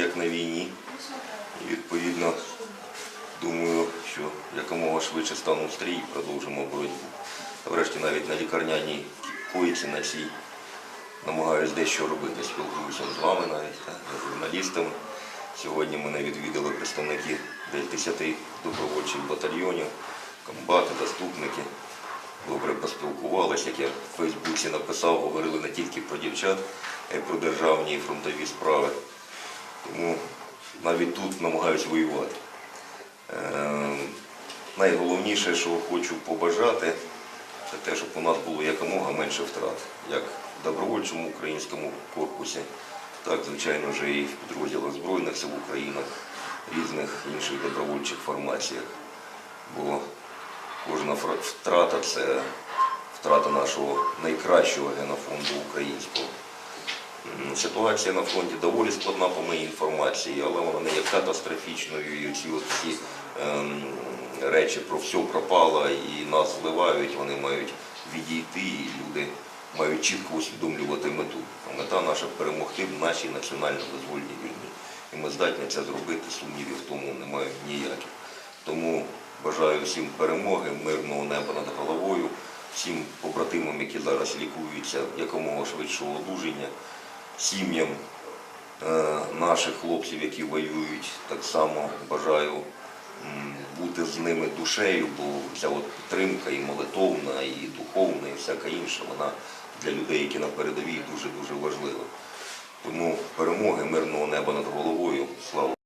як на війні. І відповідно думаю, що якомога швидше стану в стрій і продовжимо боротьбу. Врешті навіть на лікарняній койці на цій намагаюсь дещо робити. Спілкуюся з вами навіть, та, з журналістами. Сьогодні мене відвідали представники десь 10 добровольчих батальйонів, комбати, заступники. Добре поспілкувалися, як я в Фейсбуці написав, говорили не тільки про дівчат, а й про державні фронтові справи. Навіть тут намагаюсь воювати. Е, найголовніше, що хочу побажати, це те, щоб у нас було якомога менше втрат, як в добровольчому українському корпусі, так, звичайно, вже і в підрозділах Збройних сил України, різних інших добровольчих формаціях. Бо кожна втрата це втрата нашого найкращого генофонду українського. Ситуація на фронті доволі складна по моїй інформації, але вона не є катастрофічною. І ці всі ем, речі про все пропало і нас зливають, вони мають відійти, і люди мають чітко усвідомлювати мету. А мета наша перемогти в нашій національно-визвольній війні. І ми здатні це зробити, сумнівів в тому немає ніяких. Тому бажаю всім перемоги, мирного неба над головою, всім побратимам, які зараз лікуються, якомога швидшого одужання, сім'ям е, наших хлопців, які воюють, так само бажаю бути з ними душею, бо ця от підтримка і молитовна, і духовна, і всяка інша, вона для людей, які на передовій, дуже-дуже важлива. Тому перемоги, мирного неба над головою. Слава!